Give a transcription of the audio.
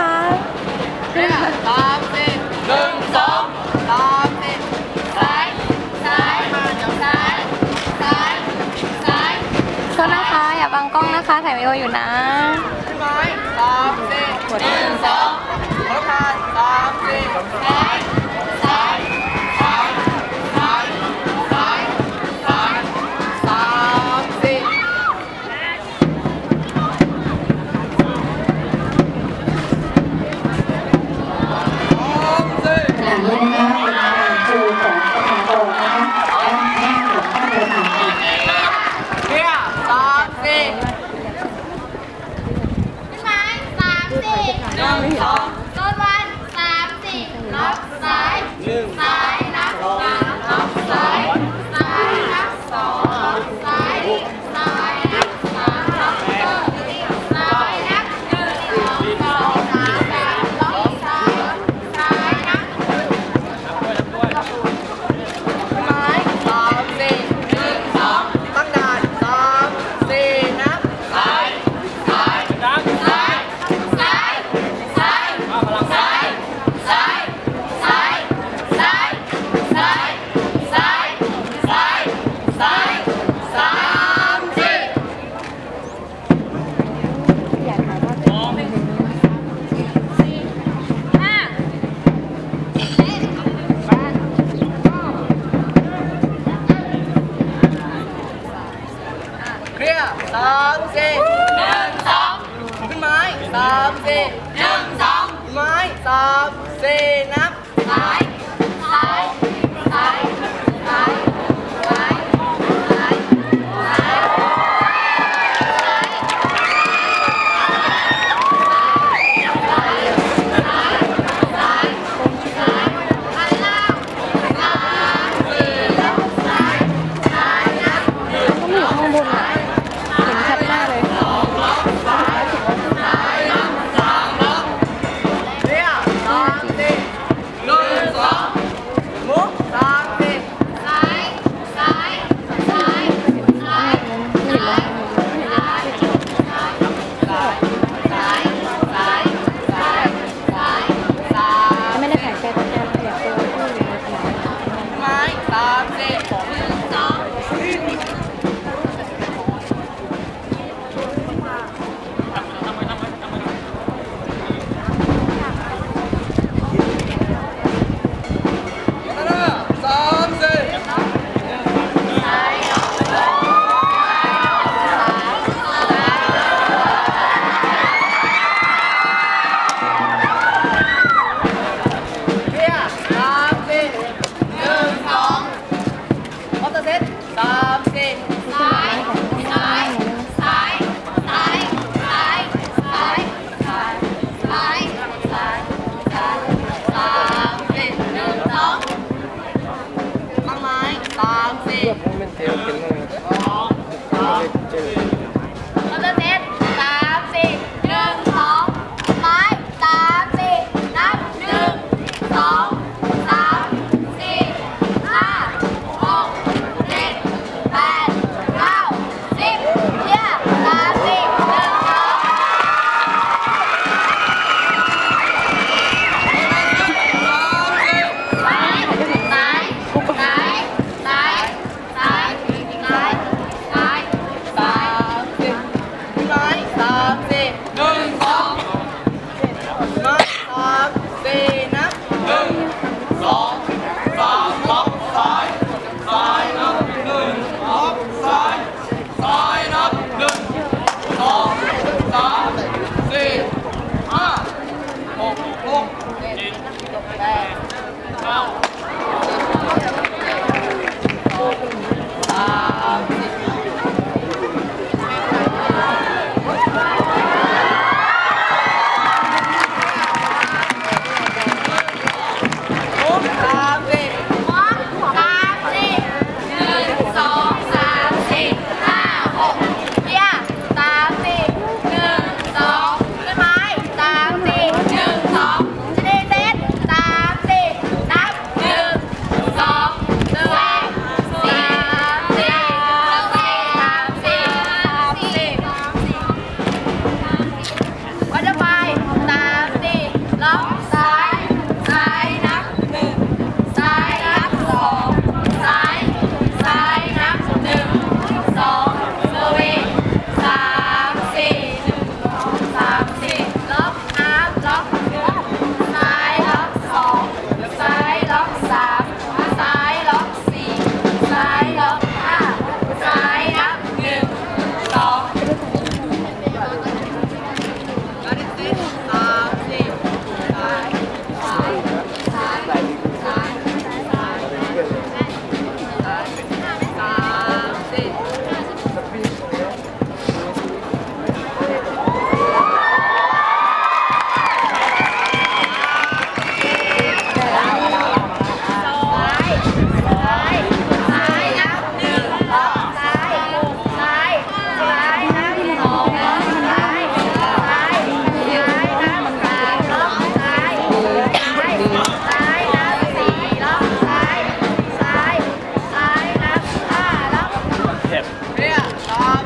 คะตามส้หนึ่งสองตามส้ซ้ายซ้ายมาเดี๋ยวซ้ายซ้ายซ้ายโทษนะคะ อย่าบังกล้องนะคะ ถ่ายวีดีโออยู่นะตามส้หนึ่งสองตามส้ซ้าย Sí. สอง